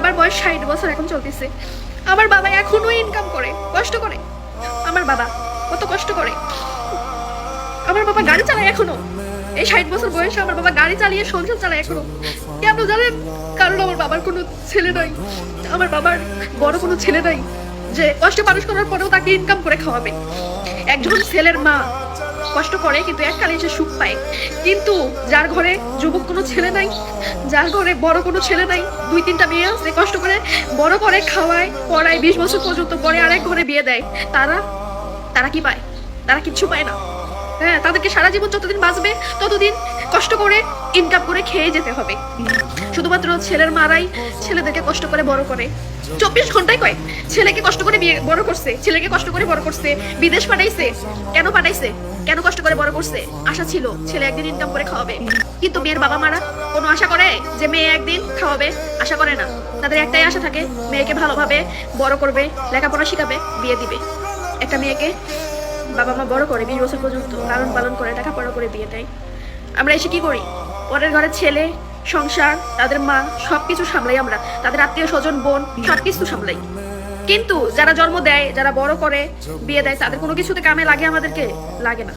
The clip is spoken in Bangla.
বাবার বয়স ষাট বছর এখন চলতেছে। আমার বাবা এখনও ইনকাম করে, কষ্ট করে। আমার বাবা কত কষ্ট করে। আমার বাবা গাড়ি চালায় এখনও। এই ষাট বছর বয়সে আমার বাবা গাড়ি চালিয়ে, সংসার চালায় এখনও। কেন জানেন? কারণ আমার বাবার কোনো ছেলে নাই। আমার বাবার বড় কোনো ছেলে নাই যে কষ্ট মানুষ করার পরেও তাকে ইনকাম করে খাওয়াবে। একজন ছেলের মা কষ্ট করে, কিন্তু এককালে সে সুখ পায়। কিন্তু যার ঘরে যুবক কোনো ছেলে নাই, যার ঘরে বড় কোনো ছেলে নাই, দুই তিনটা মেয়ে আছে কষ্ট করে বড় করে খাওয়ায়, পড়ায়, বিশ বছর পর্যন্ত পরে আরেক ঘরে বিয়ে দেয়, তারা তারা কি পায়? তারা কিচ্ছু পায় না। হ্যাঁ তাদেরকে সারা জীবন যতদিন বাঁচবে, ততদিন কষ্ট করে ইনকাম করে খেয়ে যেতে হবে। শুধুমাত্র ছেলের মারাই ছেলেদেরকে কষ্ট করে বড় করে। চব্বিশ ঘন্টায় কয়? ছেলেকে কষ্ট করে বিয়ে বড় করছে, ছেলেকে কষ্ট করে বড় করছে, বিদেশ পাঠাইছে, কেন পাঠাইছে, কেন কষ্ট করে বড় করছে? আশা ছিল ছেলে একদিন ইনকাম করে খাওয়াবে। কিন্তু মেয়ের বাবা মারা কোনো আশা করে যে মেয়ে একদিন খাওয়াবে? আশা করে না। তাদের একটাই আশা থাকে, মেয়েকে ভালোভাবে বড় করবে, লেখাপড়া শিখাবে, বিয়ে দিবে। একটা মেয়েকে বাবা মা বড় করে বিশ বছর পর্যন্ত লালন পালন করে টাকা পড়া করে বিয়ে দেয়। আমরা এসে কি করি? পরের ঘরে ছেলে, সংসার, তাদের মা, সবকিছু সামলাই আমরা। তাদের আত্মীয় স্বজন, বোন, সবকিছু সামলাই। কিন্তু যারা জন্ম দেয়, যারা বড় করে বিয়ে দেয়, তাদের কোনো কিছুতে কামে লাগে আমাদেরকে? লাগে না।